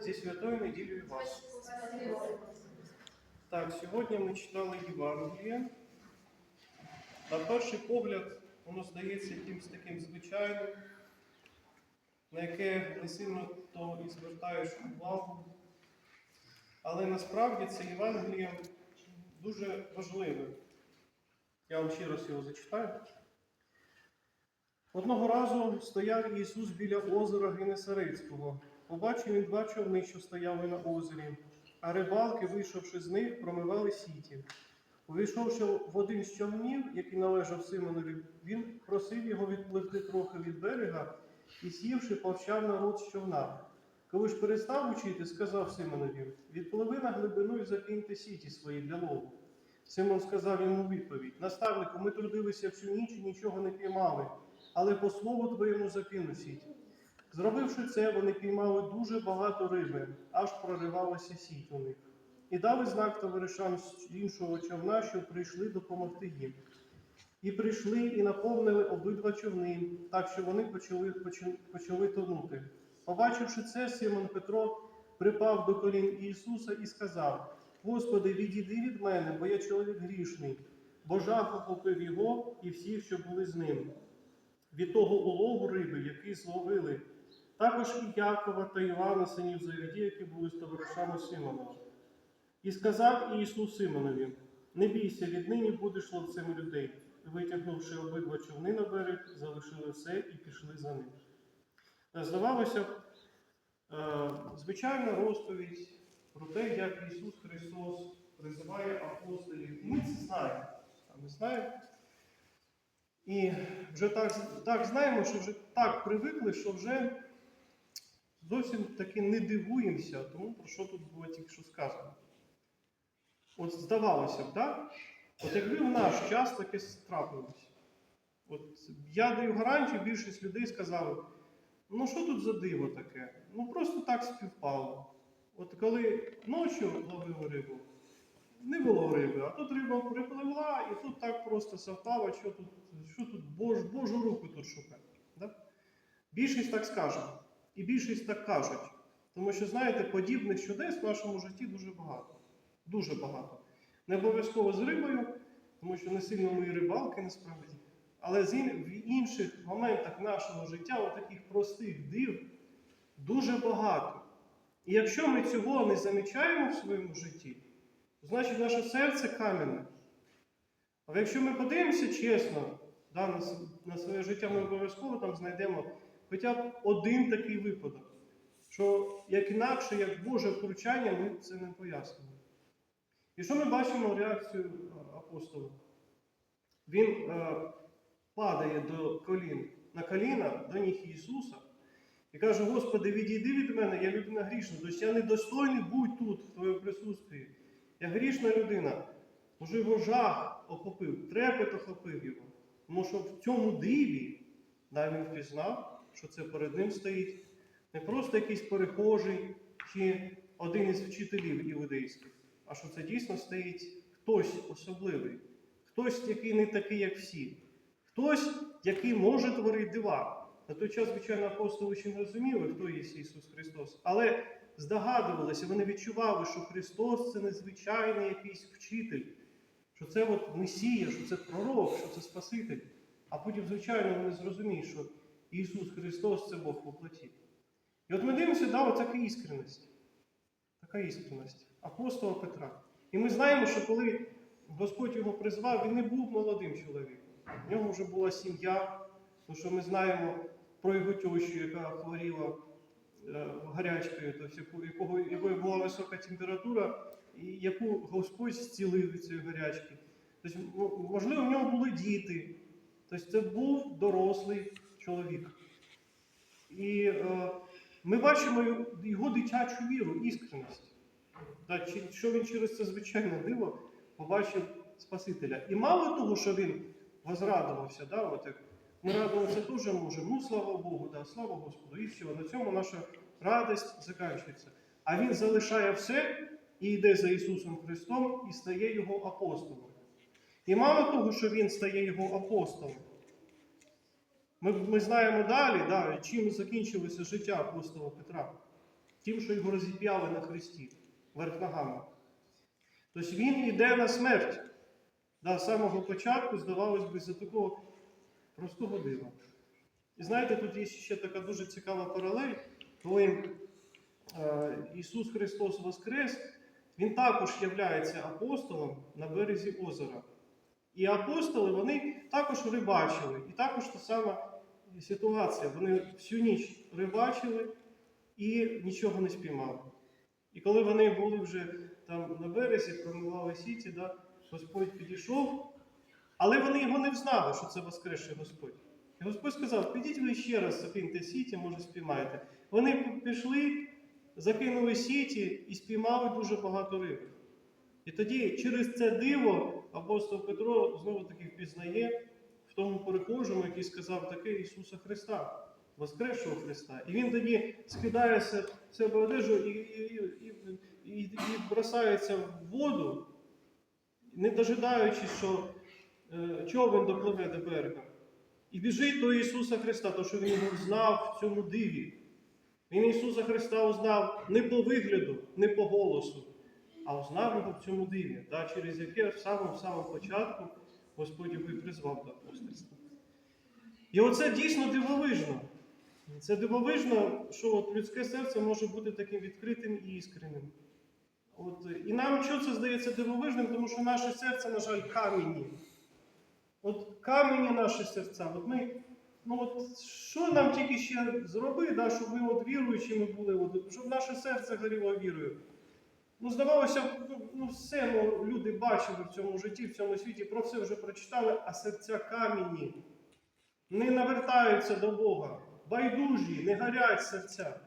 Зі святою неділею вас. Так, сьогодні ми читали Євангеліє. На перший погляд, воно здається якимось таким звичайним, на яке не сильно то і звертаєш увагу. Але насправді це Євангеліє дуже важливе. Я вам ще раз його зачитаю. Одного разу стояв Ісус біля озера Генесарицького. Побачив він два човни, що стояли на озері, а рибалки, вийшовши з них, промивали сіті. Увійшовши в один з човнів, який належав Симонові, він просив його відпливти трохи від берега і, сівши, повчав народ з човна. Коли ж перестав учити, сказав Симонові: Відпливи на глибину і закиньте сіті свої для лову. Симон сказав йому відповідь: Наставнику, ми трудилися всю ніч і нічого не піймали, але по слову твоєму закину сіть. Зробивши це, вони піймали дуже багато риби, аж проривалася сіть у них. І дали знак товаришам з іншого човна, що прийшли допомогти їм. І прийшли і наповнили обидва човни, так що вони почали, почали, тонути. Побачивши це, Симон Петро припав до колін Ісуса і сказав: Господи, відійди від мене, бо я чоловік грішний, бо жах охопив його і всіх, що були з ним. Від того улову риби, який зловили, також і Якова та Івана, синів Завіді, які були з товаришами Симона. І сказав Ісус Симонові: Не бійся, віднині будеш ловцем людей. І витягнувши обидва човни на берег, залишили все і пішли за ним. Здавалося е, звичайна розповідь про те, як Ісус Христос призиває апостолів. І ми це знаємо. Ми знаємо. І вже так, так знаємо, що вже так привикли, що вже зовсім таки не дивуємося тому, про що тут було тільки що сказано. От здавалося б, так? От якби в наш час таке трапилося. От я даю гарантію, більшість людей сказали, ну що тут за диво таке? Ну просто так співпало. От коли ночі ловили рибу, не було риби, а тут риба припливла, і тут так просто совпало, що тут, що тут Бож, Божу руку тут шукати. Да? Більшість так скаже. І більшість так кажуть. Тому що, знаєте, подібних чудес в нашому житті дуже багато. Дуже багато. Не обов'язково з рибою, тому що не сильно і рибалки насправді. Але в інших моментах нашого життя, от таких простих див, дуже багато. І якщо ми цього не замічаємо в своєму житті, то значить наше серце кам'яне. А якщо ми подивимося чесно да, на своє життя, ми обов'язково там знайдемо хоча б один такий випадок, що як інакше, як Боже втручання, ми це не пояснимо. І що ми бачимо реакцію е, апостола? Він е, падає до колін, на коліна до ніг Ісуса і каже: Господи, відійди від мене, я людина грішна, тобто я недостойний будь тут, в Твоєму присутстві. Я грішна людина. Може, його жах охопив, трепет охопив його. Тому що в цьому диві да, він впізнав, що це перед ним стоїть не просто якийсь перехожий чи один із вчителів іудейських, а що це дійсно стоїть хтось особливий, хтось, який не такий, як всі, хтось, який може творити дива. На той час, звичайно, апостоли ще не розуміли, хто є Ісус Христос, але здогадувалися, вони відчували, що Христос це незвичайний якийсь вчитель, що це от Месія, що це пророк, що це Спаситель. А потім, звичайно, вони зрозуміють, що Ісус Христос це Бог воплоті. І от ми дивимося, да, така іскреність. Така іскреність апостола Петра. І ми знаємо, що коли Господь його призвав, він не був молодим чоловіком. В нього вже була сім'я, тому що ми знаємо про його тещу, яка хворіла е, гарячкою, тобто якого, якої була висока температура, і яку Господь зцілив від цієї гарячки. Тобто, можливо, в нього були діти. Тобто це був дорослий чоловік. І е, ми бачимо його- дитячу віру, іскреність. Чи- що він через це звичайне диво побачив Спасителя. І мало того, що він возрадувався, да, от як ми радуватися теж можемо, ну слава Богу, да, слава Господу, і все, на цьому наша радість закінчується. А він залишає все і йде за Ісусом Христом і стає Його апостолом. І мало того, що він стає Його апостолом, ми, ми знаємо далі, да, чим закінчилося життя апостола Петра. тим, що його розіп'яли на хресті, верх ногами. Тобто він йде на смерть. Да, з самого початку, здавалось би, за такого простого дива. І знаєте, тут є ще така дуже цікава паралель, коли е, Ісус Христос Воскрес, Він також являється апостолом на березі озера. І апостоли вони також рибачили. І також та сама ситуація. Вони всю ніч рибачили і нічого не спіймали. І коли вони були вже там на березі, промивали сіті, да, Господь підійшов, але вони його не взнали, що це Воскресший Господь. І Господь сказав: підіть ви ще раз закиньте сіті, може спіймаєте. Вони пішли, закинули сіті і спіймали дуже багато риби. І тоді через це диво апостол Петро знову таки впізнає перехожому, який сказав таке Ісуса Христа, Воскресшого Христа. І він тоді скидає себе одежу і, і, і, і, і бросається в воду, не дожидаючись, що е, човен допливе до берега. І біжить до Ісуса Христа, тому що він його знав в цьому диві. Він Ісуса Христа узнав не по вигляду, не по голосу, а узнав його в цьому диві, да, через яке в самому самому початку Господь його і призвав до апостольства. І оце дійсно дивовижно. Це дивовижно, що от людське серце може бути таким відкритим і іскренним. От, і нам що це здається дивовижним, тому що наше серце, на жаль, камінні. От камені наші серця. От ми, ну от що нам тільки ще зробити, да, щоб ми от віруючими були, от, щоб наше серце горіло вірою. Ну, здавалося, ну, ну все ну, люди бачили в цьому житті, в цьому світі, про все вже прочитали, а серця камінні. Не навертаються до Бога, байдужі, не горять серця.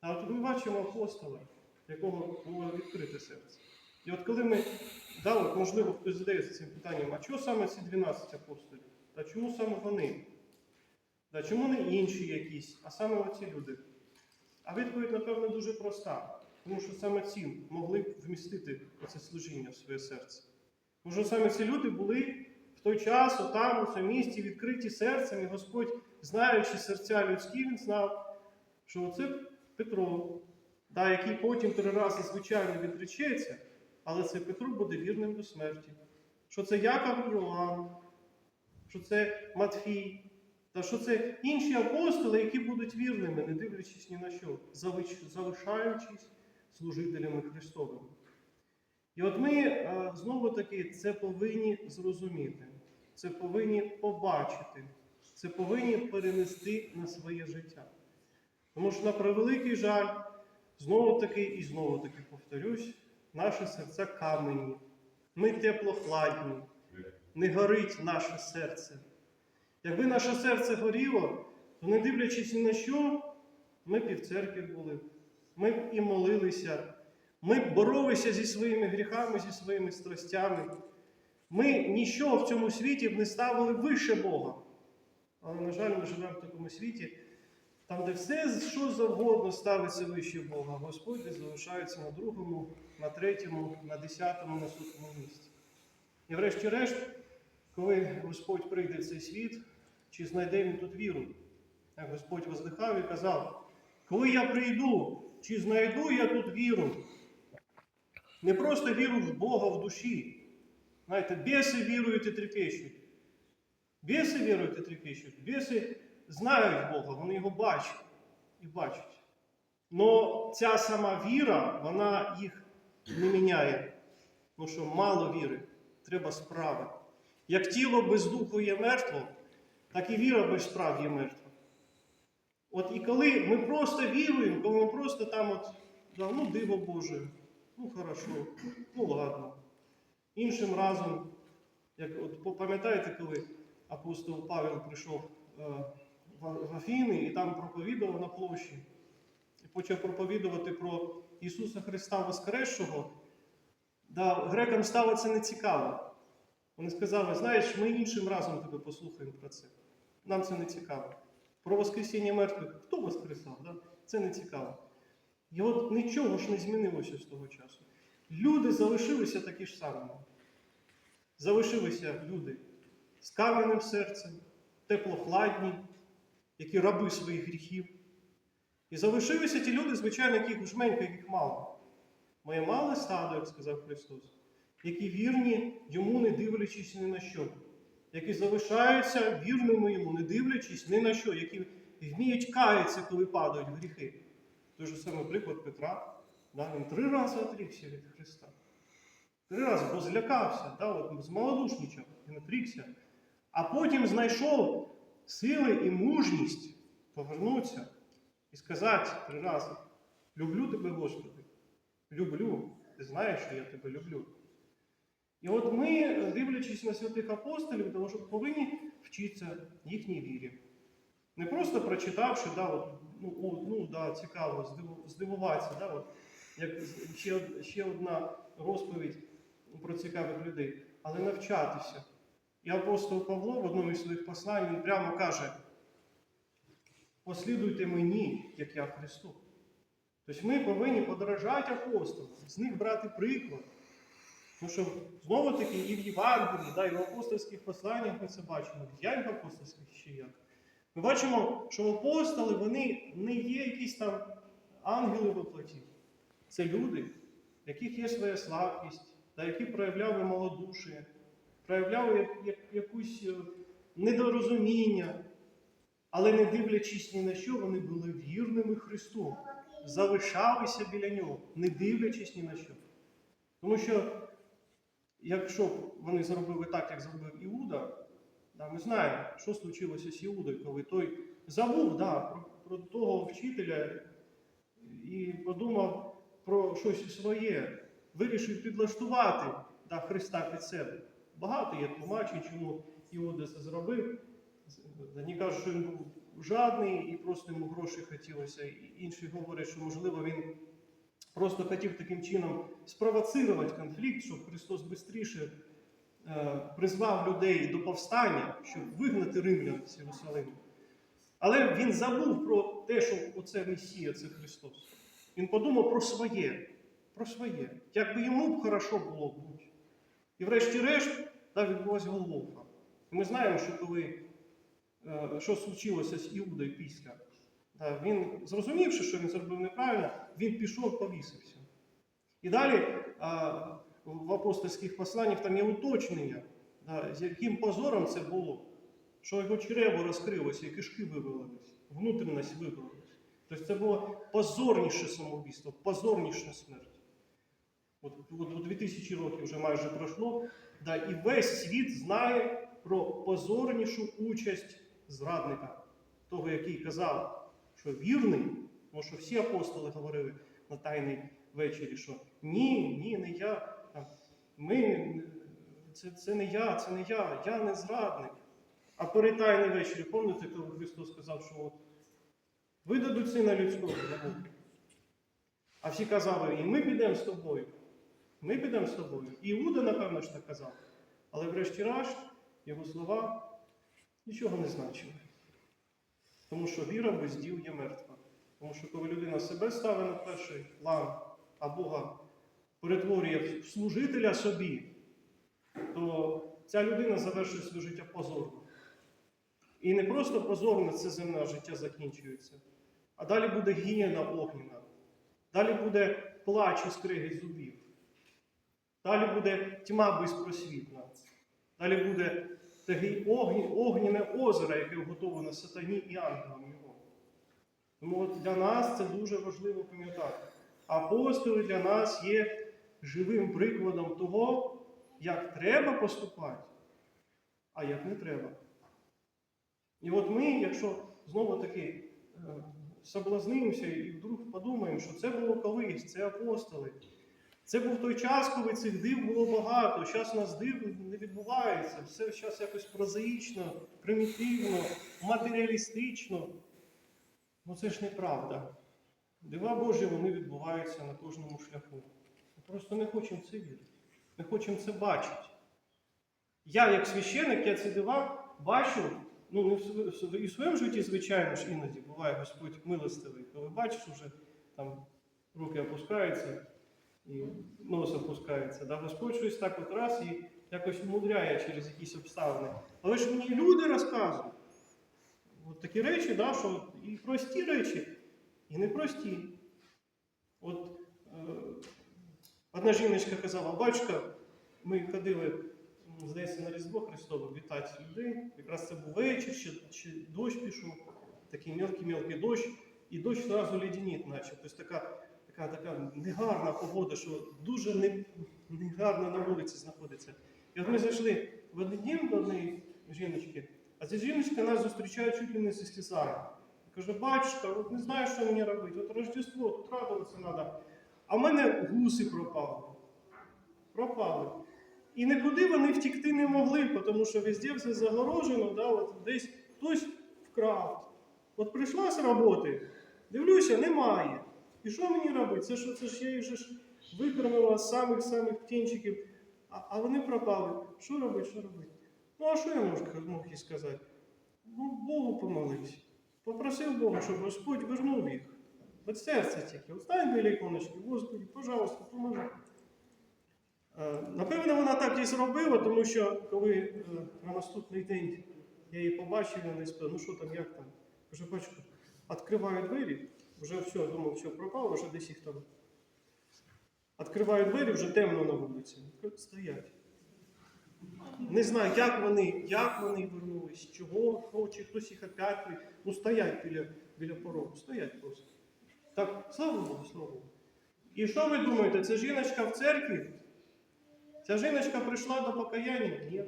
А от ми бачимо апостола, якого було відкрите серце. І от коли ми, да, от, можливо, хтось задається цим питанням, а чого саме ці 12 апостолів? Та чому саме вони? Та чому не інші якісь, а саме оці люди? А відповідь, напевно, дуже проста. Тому що саме ці могли б вмістити це служіння в своє серце. Що саме ці люди були той час, отам, у цьому місті, відкриті серцем, і Господь, знаючи серця людські, він знав, що це Петро, да, який потім три рази, звичайно, відречеться, але це Петро буде вірним до смерті. Що це Яков і Іоанн, що це Матфій, та що це інші апостоли, які будуть вірними, не дивлячись ні на що, залишаючись служителями Христовими. І от ми е, знову таки це повинні зрозуміти, це повинні побачити, це повинні перенести на своє життя. Тому що на превеликий жаль, знову таки і знову таки повторюсь, наші серця каменні, ми теплохладні, не горить наше серце. Якби наше серце горіло, то не дивлячись ні на що, ми б і в церкві були, ми б і молилися, ми б боролися зі своїми гріхами, зі своїми страстями. Ми нічого в цьому світі не ставили вище Бога. Але, на жаль, ми живемо в такому світі, там, де все, що завгодно ставиться вище Бога, Господь залишається на другому, на третьому, на десятому, на сотому місці. І врешті-решт, коли Господь прийде в цей світ, чи знайде він тут віру? Як Господь воздихав і казав, коли я прийду, чи знайду я тут віру? Не просто віру в Бога в душі. Знаєте, біси вірують і трепещуть. Біси вірують і трепещуть. Біси знають Бога, вони його бачать і бачать. Но ця сама віра, вона їх не міняє. Ну що мало віри, треба справи. Як тіло без духу є мертво, так і віра без справ є мертва. От і коли ми просто віруємо, коли ми просто там от, ну диво Боже, ну хорошо, ну ладно. Іншим разом, як от пам'ятаєте, коли апостол Павел прийшов е, в Афіни і там проповідував на площі, і почав проповідувати про Ісуса Христа Воскресшого, да, грекам стало це не цікаво. Вони сказали, знаєш, ми іншим разом тебе послухаємо про це. Нам це не цікаво. Про Воскресіння мертвих, хто воскресав? Да? Це не цікаво. І от нічого ж не змінилося з того часу. Люди залишилися такі ж самі. Залишилися люди з кам'яним серцем, теплохладні, які раби своїх гріхів. І залишилися ті люди, звичайно, яких жменька, яких мало. Моє мале стадо, як сказав Христос, які вірні йому, не дивлячись ні на що, які залишаються вірними йому, не дивлячись ні на що, які вміють каятися, коли падають гріхи. Той же самий приклад Петра. Він три рази отрікся від Христа. Три рази, бо злякався, да, от, змалодушничав, він отрікся. А потім знайшов сили і мужність повернутися і сказати три рази: Люблю тебе, Господи, люблю. Ти знаєш, що я тебе люблю. І от ми, дивлячись на святих апостолів, тому що повинні вчитися їхній вірі. Не просто прочитавши, да, от, ну, о, ну, да, цікаво, здивуватися, да, от, як ще, ще одна розповідь про цікавих людей, але навчатися. І апостол Павло в одному із своїх послань він прямо каже: послідуйте мені, як я Христу. Тобто ми повинні подорожати апостолам, з них брати приклад. Тому що знову таки і в Євангелії, да, і в апостольських посланнях ми це бачимо, в діяннях апостольських ще як. Ми бачимо, що апостоли вони не є якісь там ангели в плоті. Це люди, в яких є своя слабкість, та які проявляли малодушие, проявляли як, як, якусь е, недорозуміння, але не дивлячись ні на що, вони були вірними Христу, залишалися біля нього, не дивлячись ні на що. Тому що, якщо б вони зробили так, як зробив Іуда, да, ми знаємо, що случилося з Іудою, коли той забув да, про, про того вчителя і подумав про щось своє, вирішив підлаштувати да, Христа під себе. Багато є тлумачень, чому Іуда це зробив. Одні кажуть, що він був жадний і просто йому грошей хотілося. І інші говорять, що можливо він просто хотів таким чином спровоцирувати конфлікт, щоб Христос швидше е, призвав людей до повстання, щоб вигнати римлян з Єрусалиму. Але він забув про те, що оце Месія, це Христос. Він подумав про своє, про своє. Як би йому б хорошо було бути. І врешті-решт да, відбулася Голгофа. І ми знаємо, що коли е, що случилося з Іудою після. Він, зрозумівши, що він зробив неправильно, він пішов, повісився. І далі в апостольських посланнях там є уточнення, з яким позором це було, що його чрево розкрилося, і кишки вивалились, внутрішність вивалилась. Тобто це було позорніше самоубійство, позорніша смерть. От, от, от 2000 років вже майже пройшло, да, і весь світ знає про позорнішу участь зрадника, того, який казав, що вірний, тому що всі апостоли говорили на тайній вечері, що ні, ні, не я. Ми, це, це не я, це не я, я не зрадник. А перед тайній вечері, пам'ятаєте, коли Христос сказав, що видадуть сина людського. А всі казали, і ми підемо з тобою. Ми підемо з тобою. І Іуда, напевно, ж так казав. Але врешті-решт його слова нічого не значили. Тому що віра без діл є мертва. Тому що коли людина себе ставить на перший план, а Бога перетворює в служителя собі, то ця людина завершує своє життя позорно. І не просто позорно це земне життя закінчується, а далі буде гієна огняна, далі буде плач і скригіт зубів, далі буде тьма безпросвітна, далі буде таке огняне озеро, яке готове сатані і ангелам його. Тому от для нас це дуже важливо пам'ятати. Апостоли для нас є живим прикладом того, як треба поступати, а як не треба. І от ми, якщо знову таки е, соблазнимося і вдруг подумаємо, що це було колись, це апостоли. Це був той час, коли цих див було багато. Зараз у нас див не відбувається. Все зараз якось прозаїчно, примітивно, матеріалістично. Ну це ж неправда. Дива Божі, вони відбуваються на кожному шляху. Ми просто не хочемо це вірити. Не хочемо це бачити. Я, як священик, я ці дива бачу, ну не і в своєму житті, звичайно ж, іноді буває Господь милостивий, коли бачиш, вже там руки опускаються і нос опускається. Да? Господь щось так от раз і якось мудряє через якісь обставини. Але ж мені люди розказують. От такі речі, да, що і прості речі. і непрості. От е, одна жіночка казала, батька, ми ходили, здається, на Різдво Христове вітати людей. Якраз це був вечір, ще, ще дощ пішов, такий мелкий-мелкий дощ, і дощ одразу леденить, наче. Тобто така, така, така негарна погода, що дуже не, негарно на вулиці знаходиться. І от ми зайшли в один дім до однієї жіночки, а ця жіночка нас зустрічає чуть ли не зі слізами. Каже, батюшка, от не знаю, що мені робити. От Рождество, тут радуватися треба. А в мене гуси пропали. Пропали. І нікуди вони втікти не могли, тому що везде все загорожено, да, от десь хтось вкрав. От прийшла з роботи, дивлюся, немає. І що мені робити? Це ж, це ж я їх же ж викормила з самих-самих птінчиків, а, а вони пропали. Що робити, що робити? Ну, а що я можу, мог їй сказати? Ну, Богу помолився. Попросив Бога, щоб Господь вернув їх. Від серця тільки. От стань біля іконочки, Господи, пожалуйста, поможи. Е, Напевно, вона так і зробила, тому що коли е, на наступний день я її побачив, вона спитала, ну що там, як там? Каже, батько, відкриваю двері, вже все, думав, все пропало, вже десь їх там. Відкриваю двері, вже темно на вулиці. Стоять. Не знаю, як вони, як вони вернулись, чого, хто, чи хтось їх опять. Ну, стоять біля, біля порогу, стоять просто. Так, слава Богу, слава Богу. І що ви думаєте, ця жіночка в церкві? Ця жіночка прийшла до покаяння? Ні.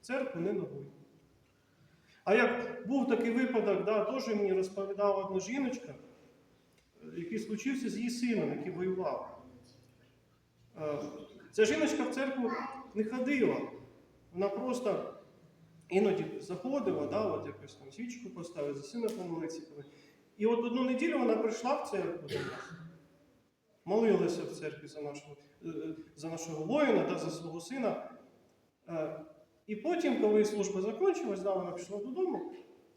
Церкву не ногою. А як був такий випадок, да, теж мені розповідала одна жіночка, е, який случився з її сином, який воював. Е, Ця жіночка в церкву не ходила. Вона просто іноді заходила, да, от якось там свічку поставити, за сина помолитися. І от одну неділю вона прийшла в церкву до нас, молилася в церкві за нашого, е, е, за нашого воїна, да, за свого сина. Е, І потім, коли служба закінчилась, да, вона пішла додому,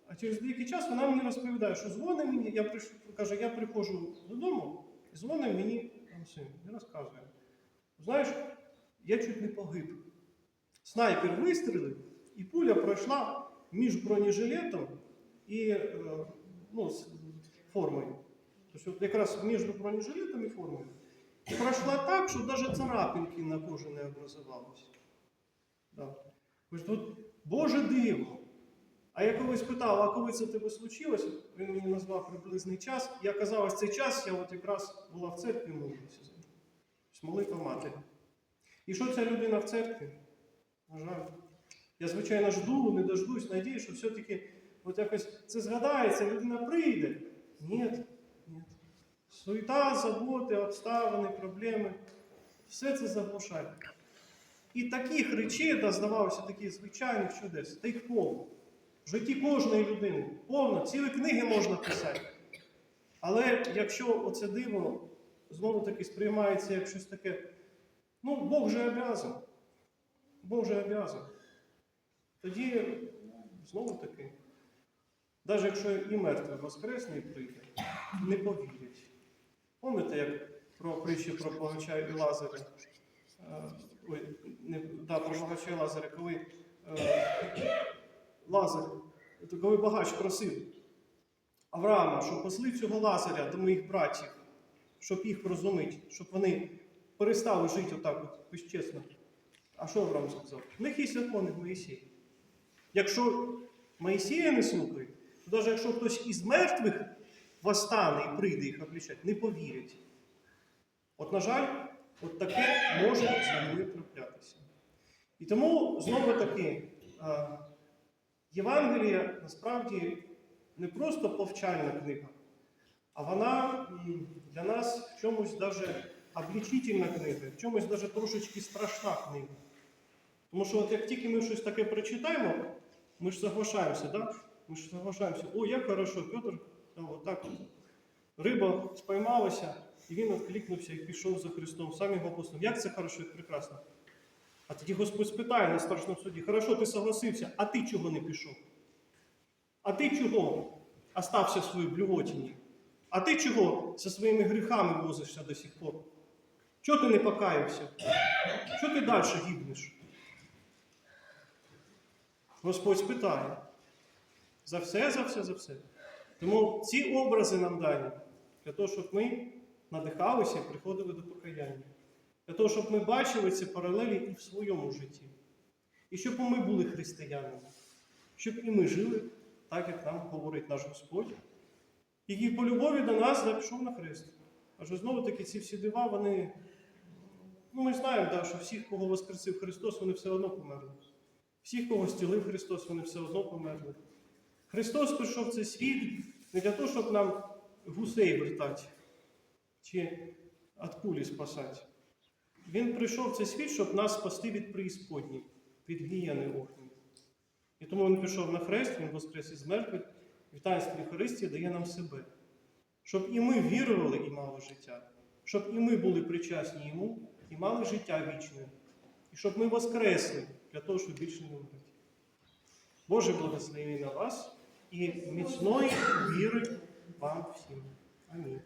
а через деякий час вона мені розповідає, що дзвонить мені, я прийш... каже, я приходжу додому, і дзвонить мені там син і розказує. Знаєш, я чуть не погиб. Снайпер вистрілив, і пуля пройшла між бронежилетом і ну, формою. Тобто якраз між бронежилетом і формою. Пройшла так, що навіть царапинки на кожі не образувалися. Да. Тут Боже диво. А я колись питав, а коли це тебе случилось, він мені назвав приблизний час. Я казав, ось цей час я от якраз була в церкві молилася. Молитва матері. І що ця людина в церкві? На жаль. Я, звичайно, жду, не дождусь, надію, що все-таки от якось це згадається, людина прийде. Ні, ні. Суета, заботи, обставини, проблеми. Все це заглушає. І таких речей, да, здавалося, таких звичайних чудес, та їх повно. В житті кожної людини. Повно, цілі книги можна писати. Але якщо оце диво знову таки сприймається як щось таке, ну, Бог же обязан. Бог же обязан. Тоді знову таки, навіть якщо і мертвий воскресне і прийде, не повірять. Пам'ятаєте, як про притчу про Богача і Лазаря? Е, Ой, не, да, про Богача і Лазаря, коли е, Лазар, коли багач просив Авраама, щоб посли цього Лазаря до моїх братів, щоб їх врозумити, щоб вони перестали жити отак от безчесно. А що Авраам сказав? В них є закон від Моїсія. Якщо Моїсія не слухає, то навіть якщо хтось із мертвих восстане і прийде їх обличати, не повірять. От, на жаль, от таке може з нами траплятися. І тому знову таки, е, Євангелія насправді не просто повчальна книга, а вона для нас в чомусь даже облічительна книга, в чомусь даже трошечки страшна книга. Тому що от як тільки ми щось таке прочитаємо, ми ж соглашаємося, да? Ми ж соглашаємося, о, як хорошо, Петр, да, отак от. Риба спіймалася, і він відкликнувся і пішов за Христом, сам його апостол. Як це хорошо і прекрасно? А тоді Господь спитає на страшному суді, хорошо, ти согласився, а ти чого не пішов? А ти чого остався в своїй блювотині? А ти чого зі своїми гріхами возишся до сих пор? Чого ти не покаявся? Чого ти далі гибнеш? Господь спитає. За все, за все, за все. Тому ці образи нам дані. для того, щоб ми надихалися і приходили до покаяння. Для того, щоб ми бачили ці паралелі і в своєму житті. І щоб ми були християнами, щоб і ми жили так, як нам говорить наш Господь, який по любові до нас да, пішов на хрест. Адже знову таки ці всі дива, вони. Ну, ми знаємо, да, що всіх, кого воскресив Христос, вони все одно померли. Всіх, кого стілив Христос, вони все одно померли. Христос прийшов в цей світ не для того, щоб нам гусей вертати чи від кулі спасати. Він прийшов в цей світ, щоб нас спасти від преісподні, від гієни огні. І тому Він пішов на хрест, Він воскрес із мертвих, в таїнстві Христі дає нам себе. Щоб і ми вірували і мали життя, щоб і ми були причасні йому і мали життя вічне, і щоб ми воскресли для того, щоб більше не вмерти. Боже благослови на вас і міцної віри вам всім. Амінь.